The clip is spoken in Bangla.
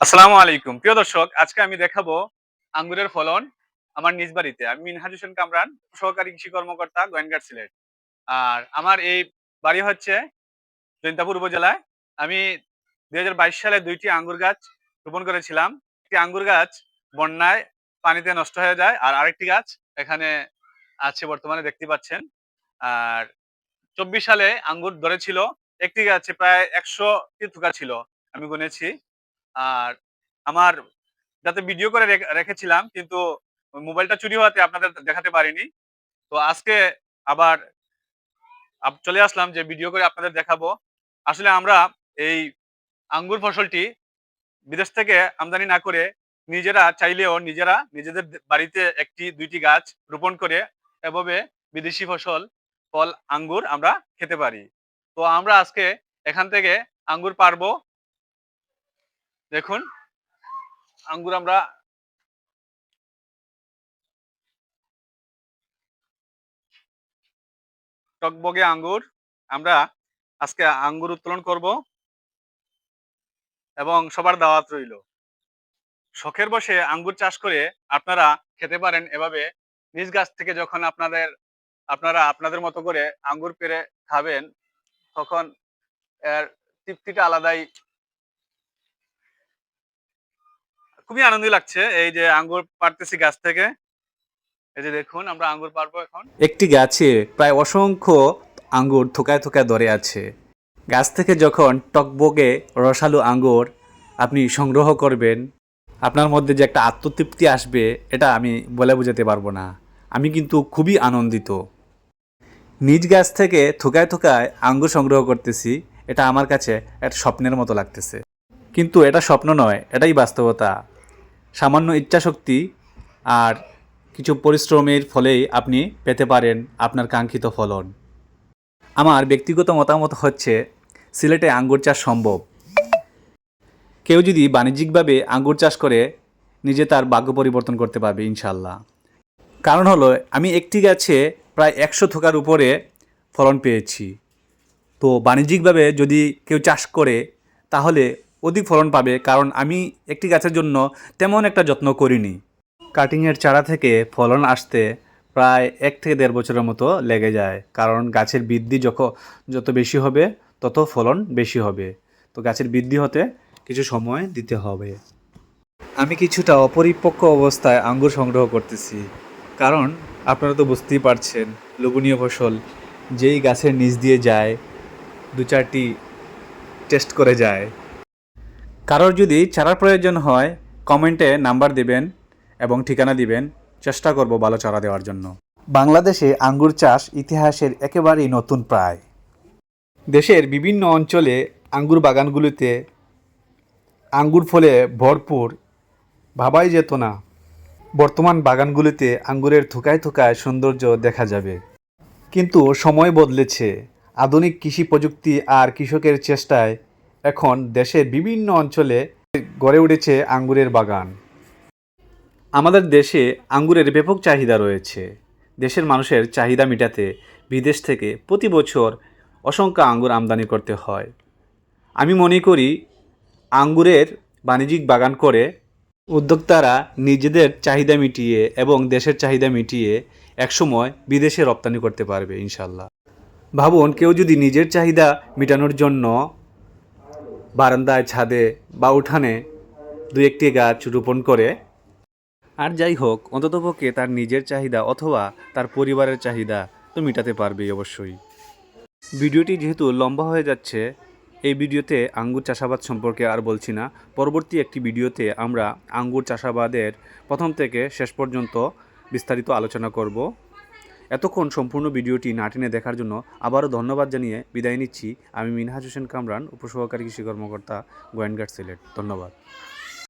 আসসালামু আলাইকুম। প্রিয় দর্শক, আজকে আমি দেখাবো আঙ্গুরের ফলন আমার নিজ বাড়িতে। আমি মিনহাজ হোসেন কামরান, সহকারী কৃষি কর্মকর্তা গোয়েনঘাট সিলেট। আর আমার এই বাড়ি হচ্ছে জৈন্তাপুর উপজেলায়। আমি দুই হাজার বাইশ সালে দুইটি আঙ্গুর গাছ রোপণ করেছিলাম। একটি আঙ্গুর গাছ বন্যায় পানিতে নষ্ট হয়ে যায় আর আরেকটি গাছ এখানে আছে বর্তমানে দেখতে পাচ্ছেন। আর চব্বিশ সালে আঙ্গুর ধরেছিল। একটি গাছে প্রায় একশো থুকা ছিল, আমি গুনেছি। আর আমার যাতে ভিডিও করে রেখে- রেখেছিলাম, কিন্তু মোবাইলটা চুরি হওয়াতে আপনাদের দেখাতে পারিনি। তো আজকে আবার চলে আসলাম যে ভিডিও করে আপনাদের দেখাবো। আসলে আমরা এই আঙ্গুর ফসলটি বিদেশ থেকে আমদানি না করে নিজেরা চাইলেও নিজেরা নিজেদের বাড়িতে একটি, দুইটি গাছ রোপণ করে এভাবে বিদেশি ফসল, ফল, আঙ্গুর আমরা খেতে পারি। তো আমরা আজকে এখান থেকে আঙ্গুর পারব। দেখুন, আঙ্গুর আমরা টকবগে আঙ্গুর, আমরা আজকে আঙ্গুর উত্তোলন করব এবং সবার দাওয়াত রইল। শখের বসে আঙ্গুর চাষ করে আপনারা খেতে পারেন এভাবে। নিজ গাছ থেকে যখন আপনাদের, আপনারা আপনাদের মতো করে আঙ্গুর পেরে খাবেন, তখন এর তৃপ্তিটা আলাদাই খুবই আনন্দ লাগছে এই যে আঙ্গুর পারতেছি গাছ থেকে। এই যে দেখুন, আমরা আঙ্গুর পারব এখন। একটি গাছে প্রায় অসংখ্য আঙ্গুর থোকায় থোকায় ধরে আছে। গাছ থেকে যখন টকবগে রসালো আঙ্গুর আপনি সংগ্রহ করবেন, আপনার মধ্যে যে একটা আত্মতৃপ্তি আসবে, এটা আমি বলে বোঝাতে পারব না। আমি কিন্তু খুবই আনন্দিত। নিজ গাছ থেকে থোকায় থোকায় আঙ্গুর সংগ্রহ করতেছি, এটা আমার কাছে একটা স্বপ্নের মতো লাগতেছে। কিন্তু এটা স্বপ্ন নয়, এটাই বাস্তবতা। সামান্য ইচ্ছাশক্তি আর কিছু পরিশ্রমের ফলেই আপনি পেতে পারেন আপনার কাঙ্ক্ষিত ফলন। আমার ব্যক্তিগত মতামত হচ্ছে, সিলেটে আঙ্গুর চাষ সম্ভব। কেউ যদি বাণিজ্যিকভাবে আঙ্গুর চাষ করে, নিজে তার ভাগ্য পরিবর্তন করতে পারবে ইনশাল্লাহ কারণ হলো, আমি একটি গাছে প্রায় একশো থোকার উপরে ফলন পেয়েছি। তো বাণিজ্যিকভাবে যদি কেউ চাষ করে, তাহলে অধিক ফলন পাবে, কারণ আমি একটি গাছের জন্য তেমন একটা যত্ন করিনি। কাটিংয়ের চারা থেকে ফলন আসতে প্রায় এক থেকে দেড় বছরের মতো লেগে যায়, কারণ গাছের বৃদ্ধি যখন যত বেশি হবে, তত ফলন বেশি হবে। তো গাছের বৃদ্ধি হতে কিছু সময় দিতে হবে। আমি কিছুটা অপরিপক্ক অবস্থায় আঙ্গুর সংগ্রহ করতেছি, কারণ আপনারা তো বুঝতেই পারছেন লোভনীয় ফসল। যেই গাছের নিচ দিয়ে যায় দু চারটি টেস্ট করে যায়। কারোর যদি চারার প্রয়োজন হয় কমেন্টে নাম্বার দিবেন এবং ঠিকানা দিবেন। চেষ্টা করব ভালো চারা দেওয়ার জন্য। বাংলাদেশে আঙ্গুর চাষ ইতিহাসের একেবারেই নতুন প্রায়। দেশের বিভিন্ন অঞ্চলে আঙ্গুর বাগানগুলিতে আঙ্গুর ফলে ভরপুর ভাবাই যেত না। বর্তমান বাগানগুলিতে আঙ্গুরের থোকায় থোকায় সৌন্দর্য দেখা যাবে। কিন্তু সময় বদলেছে। আধুনিক কৃষি প্রযুক্তি আর কৃষকের চেষ্টায় এখন দেশের বিভিন্ন অঞ্চলে গড়ে উঠেছে আঙ্গুরের বাগান। আমাদের দেশে আঙ্গুরের ব্যাপক চাহিদা রয়েছে। দেশের মানুষের চাহিদা মেটাতে বিদেশ থেকে প্রতি বছর অসংখ্য আঙ্গুর আমদানি করতে হয়। আমি মনে করি আঙ্গুরের বাণিজ্যিক বাগান করে উদ্যোক্তারা নিজেদের চাহিদা মিটিয়ে এবং দেশের চাহিদা মিটিয়ে একসময় বিদেশে রপ্তানি করতে পারবে ইনশাল্লাহ ভাবুন, কেউ যদি নিজের চাহিদা মেটানোর জন্য বারান্দায় ছাদে বা উঠানে দু একটি গাছ রোপণ করে। আর যাই হোক অন্ততপক্ষে তার নিজের চাহিদা অথবা তার পরিবারের চাহিদা তো মেটাতে পারবেই অবশ্যই। ভিডিওটি যেহেতু লম্বা হয়ে যাচ্ছে, এই ভিডিওতে আঙ্গুর চাষাবাদ সম্পর্কে আর বলছি না। পরবর্তী একটি ভিডিওতে আমরা আঙ্গুর চাষাবাদের প্রথম থেকে শেষ পর্যন্ত বিস্তারিত আলোচনা করব। এতক্ষণ সম্পূর্ণ ভিডিওটি নাটিনে দেখার জন্য আবারও ধন্যবাদ জানিয়ে বিদায় নিচ্ছি। আমি মিনহাজ হোসেন কামরান, উপসহকারী কৃষি কর্মকর্তা গোয়েনঘাট সিলেট। ধন্যবাদ।